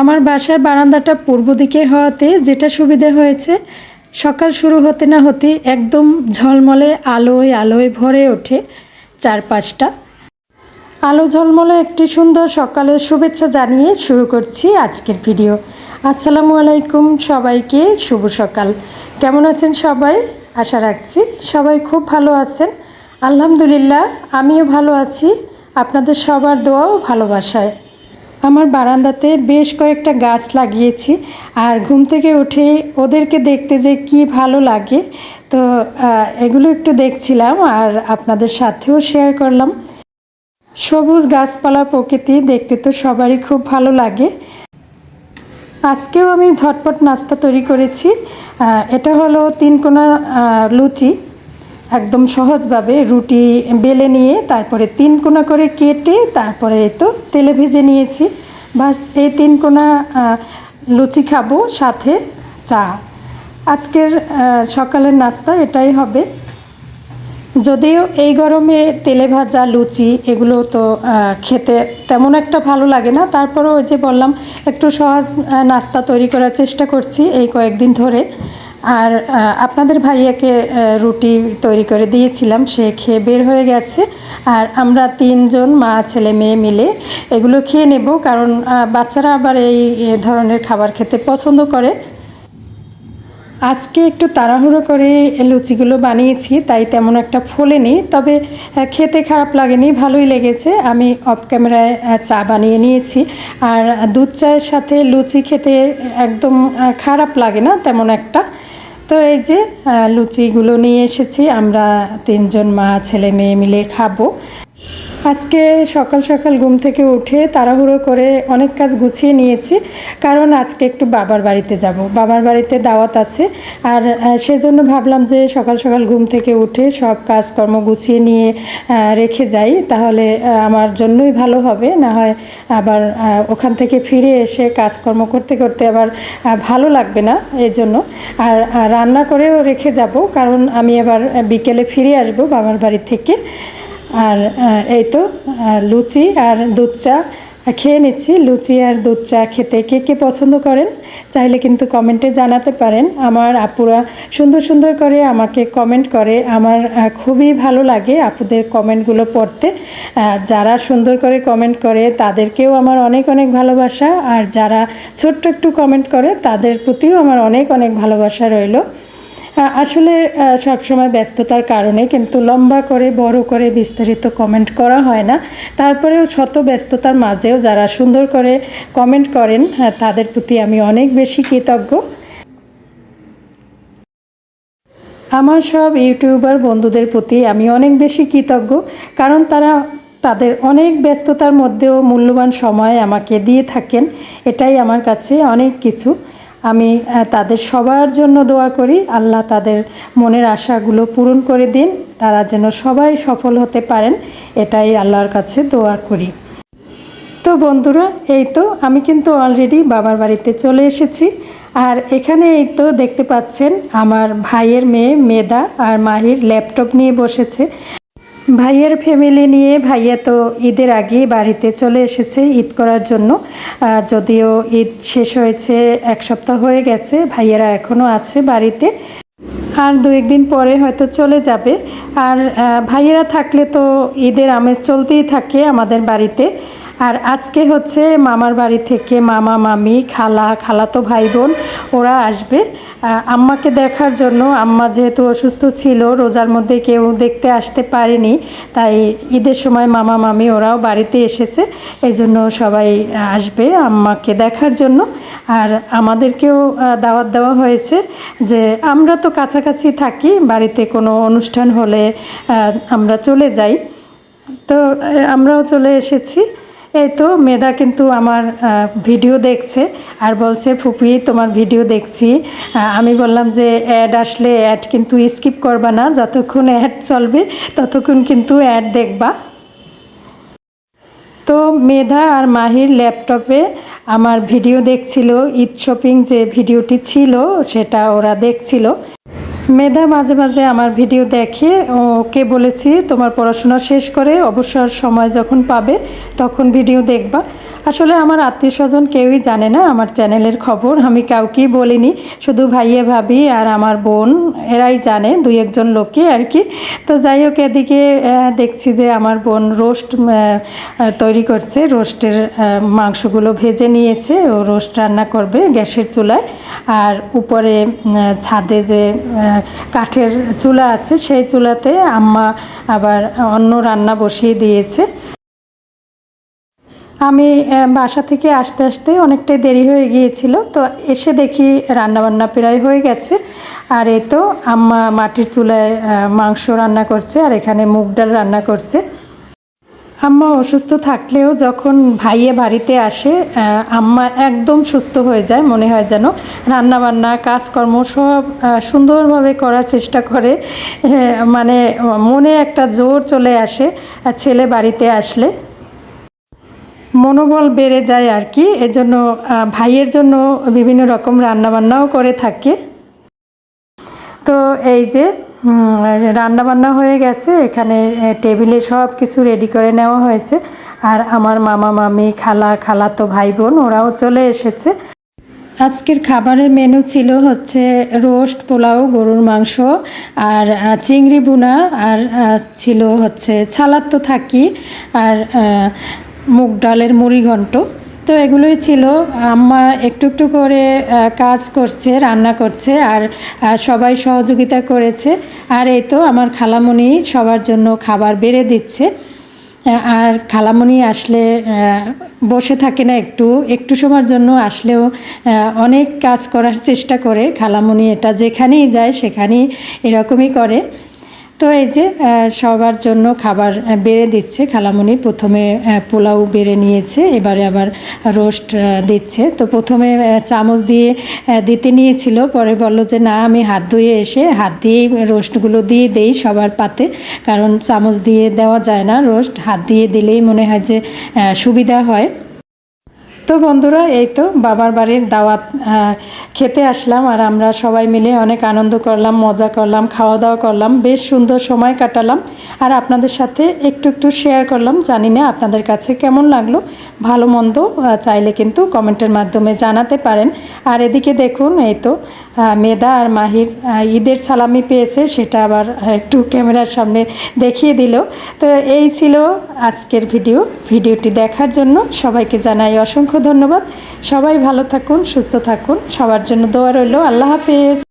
আমার বাসার বারান্দাটা পূর্ব দিকে হওয়াতে যেটা সুবিধা হয়েছে, সকাল শুরু হতে না হতে একদম ঝলমলে আলোয় আলোয় ভরে ওঠে চারপাশটা। আলো ঝলমলে একটি সুন্দর সকালের শুভেচ্ছা জানিয়ে শুরু করছি আজকের ভিডিও। আসসালামু আলাইকুম সবাইকে, শুভ সকাল। কেমন আছেন সবাই? আশা রাখছি সবাই খুব ভালো আছেন। আলহামদুলিল্লাহ, আমিও ভালো আছি। আপনাদের সবার দোয়াও ভালোবাসায়। আমার বারান্দাতে বেশ কয়েকটা গাছ লাগিয়েছি আর ঘুম থেকে উঠে ওদেরকে দেখতে যে কি ভালো লাগে তো এগুলো একটু দেখছিলাম আর আপনাদের সাথেও শেয়ার করলাম। সবুজ গাছপালা প্রকৃতি দেখতে তো সবারই খুব ভালো লাগে। আজকেও আমি ঝটপট নাস্তা তৈরি করেছি। এটা হলো তিনকোনা আহ, লুচি। একদম সহজভাবে রুটি বেলে নিয়ে তারপরে তিন কোনা করে কেটে তারপরে তো তেলে ভেজে নিয়েছি। বাস এই তিন কোনা লুচি খাব সাথে চা। আজকের সকালের নাস্তা এটাই হবে। যদিও এই গরমে তেলে ভাজা, লুচি এগুলো তো খেতে তেমন একটা ভালো লাগে না। তারপরেও ওই যে বললাম, একটু সহজ নাস্তা তৈরি করার চেষ্টা করছি এই কয়েকদিন ধরে। আর আপনাদের ভাইয়াকে রুটি তৈরি করে দিয়েছিলাম, সে খেয়ে বের হয়ে গেছে। আর আমরা তিনজন মা, ছেলে, মেয়ে মিলে এগুলো খেয়ে নেব, কারণ বাচ্চারা আবার এই ধরনের খাবার খেতে পছন্দ করে। আজকে একটু তাড়াহুড়ো করে লুচিগুলো বানিয়েছি, তাই তেমন একটা ফোলেনি, তবে খেতে খারাপ লাগেনি, ভালোই লেগেছে। আমি অফ ক্যামেরায় চা বানিয়ে নিয়েছি। আর দুধ চায়ের সাথে লুচি খেতে একদম খারাপ লাগে না, তেমন একটা। তো এই যে লুচিগুলো নিয়ে এসেছি। আমরা তিনজন মা ছেলে মেয়ে মিলে খাব। আজকে সকাল সকাল ঘুম থেকে উঠে তাড়াহুড়ো করে অনেক কাজ গুছিয়ে নিয়েছি। কারণ আজকে একটু বাবার বাড়িতে যাব। বাবার বাড়িতে দাওয়াত আছে। আর সেজন্য ভাবলাম যে সকাল সকাল ঘুম থেকে উঠে সব কাজকর্ম গুছিয়ে নিয়ে রেখে যাই। তাহলে আমার জন্যই ভালো হবে। না হয় আবার ওখান থেকে ফিরে এসে কাজকর্ম করতে করতে আবার ভালো লাগবে না এই জন্য আর রান্না করেও রেখে যাব। কারণ আমি আবার বিকেলে ফিরে আসব বাবার বাড়ি থেকে। আর এই তো লুচি আর দুধ চা। খেয়ে নিচ্ছি, লুচি আর দুধ চা খেতে কে কে পছন্দ করেন? চাইলে কিন্তু কমেন্টে জানাতে পারেন। আমার আপুরা সুন্দর সুন্দর করে আমাকে কমেন্ট করে। আমার খুবই ভালো লাগে আপুদের কমেন্টগুলো পড়তে। যারা সুন্দর করে কমেন্ট করে, তাদেরকেও আমার অনেক অনেক ভালোবাসা। আর যারা ছোট্ট একটু কমেন্ট করে, তাদের প্রতিও আমার অনেক অনেক ভালোবাসা রইল। আসলে সব সময় ব্যস্ততার কারণে কিন্তু লম্বা করে, বড় করে বিস্তারিত কমেন্ট করা হয় না। তারপরেও শত ব্যস্ততার মাঝেও যারা সুন্দর করে কমেন্ট করেন তাদের প্রতি আমি অনেক বেশি কৃতজ্ঞ। আমার সব ইউটিউবার বন্ধুদের প্রতি আমি অনেক বেশি কৃতজ্ঞ, কারণ তারা তাদের অনেক ব্যস্ততার মধ্যেও মূল্যবান সময় আমাকে দিয়ে থাকেন। এটাই আমার কাছে অনেক কিছু। আমি তাদের সবার জন্য দোয়া করি। আল্লাহ তাদের মনের আশাগুলো পূরণ করে দিন। তারা যেন সবাই সফল হতে পারেন, এটাই আল্লাহর কাছে দোয়া করি। তো বন্ধুরা, এই তো আমি কিন্তু অলরেডি বাবার বাড়িতে চলে এসেছি। আর এখানে এই তো দেখতে পাচ্ছেন, আমার ভাইয়ের মেয়ে মেদা আর মাহির ল্যাপটপ নিয়ে বসেছে। ভাইয়ের ফ্যামিলি নিয়ে ভাইয়া তো ঈদের আগেই বাড়িতে চলে এসেছে ঈদ করার জন্য। যদিও ঈদ শেষ হয়েছে, এক সপ্তাহ হয়ে গেছে, ভাইয়েরা এখনও আছে বাড়িতে। আর দু একদিন পরে হয়তো চলে যাবে। আর ভাইয়েরা থাকলে তো ঈদের আমেজ চলতেই থাকে আমাদের বাড়িতে। আর আজকে হচ্ছে মামার বাড়ি থেকে মামা, মামি, খালা খালা তো ভাই, বোন ওরা আসবে। আম্মাকে দেখার জন্য, আম্মা যেহেতু অসুস্থ ছিল, রোজার মধ্যে কেউ দেখতে আসতে পারেনি, তাই ঈদের সময় মামা, মামি ওরাও বাড়িতে এসেছে, এই জন্য সবাই আসবে আম্মাকে দেখার জন্য। আর আমাদেরকেও দাওয়াত দেওয়া হয়েছে যে আমরা তো কাছাকাছি থাকি, বাড়িতে কোনো অনুষ্ঠান হলে আমরা চলে যাই। তো আমরাও চলে এসেছি। এই তো মেধা কিন্তু আমার ভিডিও দেখছে আর বলছে, ফুপি, তোমার ভিডিও দেখছি। আমি বললাম যে, অ্যাড আসলে অ্যাড কিন্তু স্কিপ করবা না, যতক্ষণ অ্যাড চলবে, ততক্ষণ কিন্তু অ্যাড দেখবা। তো মেধা আর মাহির ল্যাপটপে আমার ভিডিও দেখছিল, ঈদ শপিং যে ভিডিওটি ছিল, সেটা ওরা দেখছিল। মেধা মাঝে মাঝে আমার ভিডিও দেখে, ওকে বলেছি, তোমার পড়াশোনা শেষ করে, অবসর সময় যখন পাবে, তখন ভিডিও দেখবা। আসলে আমার আত্মীয় স্বজন কেউই জানে না আমার চ্যানেলের খবর, আমি কাউকেই বলিনি। শুধু ভাইয়ে ভাবি আর আমার বোন, এরাই জানে দুই একজন লোকই আর কি। তো যাই হোক, এদিকে দেখছি যে আমার বোন রোস্ট তৈরি করছে, রোস্টের মাংসগুলো ভেজে নিয়েছে। ও রোস্ট রান্না করবে গ্যাসের চুলায়। আর উপরে ছাদে যে কাঠের চুলা আছে, সেই চুলাতে আম্মা আবার অন্য রান্না বসিয়ে দিয়েছে। আমি বাসা থেকে আসতে আসতে অনেকটাই দেরি হয়ে গিয়েছিল, তো এসে দেখি রান্নাবান্না প্রায় হয়ে গেছে। আর এই তো আম্মা মাটির চুলায় মাংস রান্না করছে আর এখানে মুগ ডাল রান্না করছে। আম্মা অসুস্থ থাকলেও যখন ভাইয়ে বাড়িতে আসে আম্মা একদম সুস্থ হয়ে যায়, মনে হয় যেন রান্নাবান্না, কাজকর্ম সব সুন্দরভাবে করার চেষ্টা করে। মানে মনে একটা জোর চলে আসে ছেলে বাড়িতে আসলে। মনোবল বেড়ে যায় আর কি। এজন্য ভাইয়ের জন্য বিভিন্ন রকম রান্নাবান্নাও করে থাকে। তো এই যে রান্না বান্না হয়ে গেছে। এখানে টেবিলে সব কিছু রেডি করে নেওয়া হয়েছে। আর আমার মামা, মামি, খালা খালা তো ভাই বোন ওরাও চলে এসেছে। আজকের খাবারের মেনু ছিল হচ্ছে রোস্ট, পোলাও, গরুর মাংস আর চিংড়ি বুনা আর ছিল হচ্ছে ছালাদ তো থাকি। আর মুগ ডালের মুড়ি ঘন্ট। তো এগুলোই ছিল। আম্মা একটু একটু করে কাজ করছে, রান্না করছে আর সবাই সহযোগিতা করেছে। আর এই তো আমার খালামণি সবার জন্য খাবার বেড়ে দিচ্ছে। আর খালামণি আসলে বসে থাকে না একটু। একটু সময়ের জন্য আসলেও অনেক কাজ করার চেষ্টা করে। খালামণি এটা যেখানেই যায় সেখানেই এরকমই করে। তো এই যে সবার জন্য খাবার বেড়ে দিচ্ছে। খালামণি প্রথমে পোলাও বেড়ে নিয়েছে, এবারে আবার রোস্ট দিচ্ছে। তো প্রথমে চামচ দিয়ে দিতে নিয়েছিল। পরে বলল যে, না, আমি হাত ধুয়ে এসে হাত দিয়েই রোস্টগুলো দিয়ে দেই সবার পাতে। কারণ চামচ দিয়ে দেওয়া যায় না রোস্ট। হাত দিয়ে দিলেই মনে হয় যে সুবিধা হয়। তো বন্ধুরা, এই তো বাবার বাড়ির দাওয়াত খেতে আসলাম আর আমরা সবাই মিলে অনেক আনন্দ করলাম, মজা করলাম খাওয়া দাওয়া করলাম, বেশ সুন্দর সময় কাটালাম। আর আপনাদের সাথে একটু একটু শেয়ার করলাম, জানি না আপনাদের কাছে কেমন লাগল। ভালো মন্দ চাইলে কিন্তু কমেন্টের মাধ্যমে জানাতে পারেন। আর এদিকে দেখুন, এই তো মেধা আর মাহির ঈদের সালামি পেয়েছে, সেটা আবার একটু ক্যামেরার সামনে দেখিয়ে দিল। তো এই ছিল আজকের ভিডিও। ভিডিওটি দেখার জন্য সবাইকে জানাই অসংখ্য ধন্যবাদ। সবাই ভালো থাকুন, সুস্থ থাকুন। সবার জন্য দোয়া রইল। আল্লাহ হাফেজ।